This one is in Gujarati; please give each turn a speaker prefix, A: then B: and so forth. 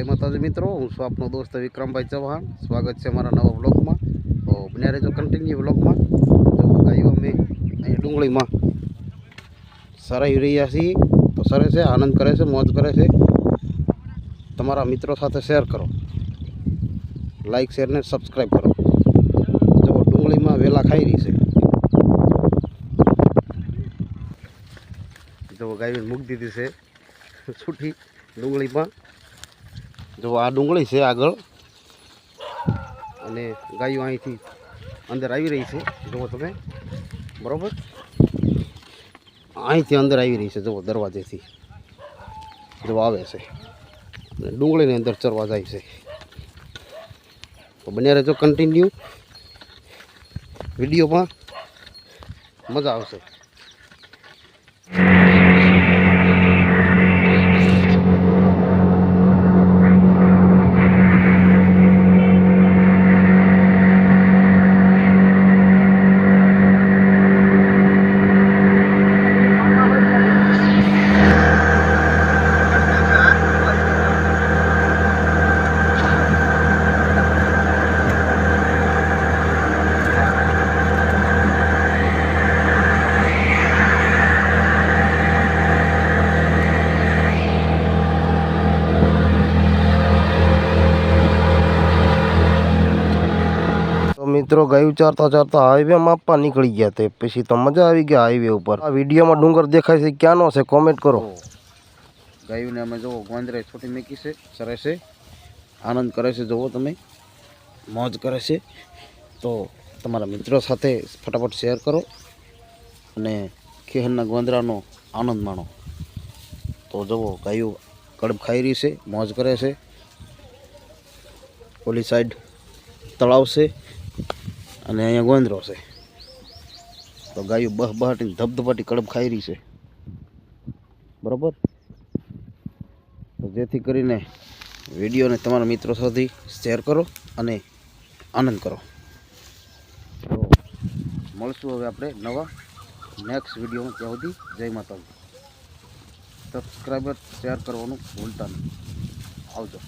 A: જય માતાજી મિત્રો, હું છું આપનો દોસ્ત વિક્રમભાઈ ચૌહાણ. સ્વાગત છે મારા નવા બ્લોગમાં તો બન્યા રહેજો કન્ટિન્યુ બ્લોગમાં તો ગાયો અમે અહીં ડુંગળીમાં સરાઈ રહ્યા છીએ. તો સરે છે, આનંદ કરે છે, મોજ કરે છે. તમારા મિત્રો સાથે શેર કરો. લાઈક શેર ને સબસ્ક્રાઈબ કરો. જો ડુંગળીમાં વેલા ખાઈ રહી છે. જો ગાયો મૂકી દીધી છે. છૂટી ડુંગળીમાં. જો આ ડુંગળી છે આગળ. અને ગાયો અહીંથી અંદર આવી રહી છે. જુઓ તમે. બરાબર? અહીંથી અંદર આવી રહી છે. જુઓ, દરવાજેથી. જો આવે છે. અને ડુંગળીની અંદર ચરવા જાય છે. તો બન્યા રહેજો કન્ટિન્યુ વિડીયોમાં મજા આવશે. મિત્રો, ગયું ચારતા ચારતા હાઈવે માપવા નીકળી ગયા તે. પછી તો મજા આવી ગયા હાઈવે ઉપર. આ વિડીયોમાં ડુંગર દેખાય છે, ક્યાંનો છે કોમેન્ટ કરો. ગાયુંને અમે જુઓ, ગોંદરે છોટી મૂકી છે સરે છે. આનંદ કરે છે, જુઓ તમે. મોજ કરે છે. તો તમારા મિત્રો સાથે ફટાફટ શેર કરો અને ખેહરના ગોંદરાનો આનંદ માણો. તો જુઓ, ગાયું કડબ ખાઈ રહી છે, મોજ કરે છે. ઓલી સાઈડ તળાવ છે. અને અહીંયા ગોંદરો છે. તો ગાયો બહ બહાટીને ધબધબાટી કડબ ખાઈ રહી છે. બરાબર? તો જેથી કરીને વિડીયોને તમારા મિત્રો સુધી શેર કરો અને આનંદ કરો. તો મળશું હવે આપણે નવા નેક્સ્ટ વિડીયોમાં ત્યાં સુધી. જય માતાજી. સબસ્ક્રાઈબર શેર કરવાનું ભૂલતા નહીં. આવજો.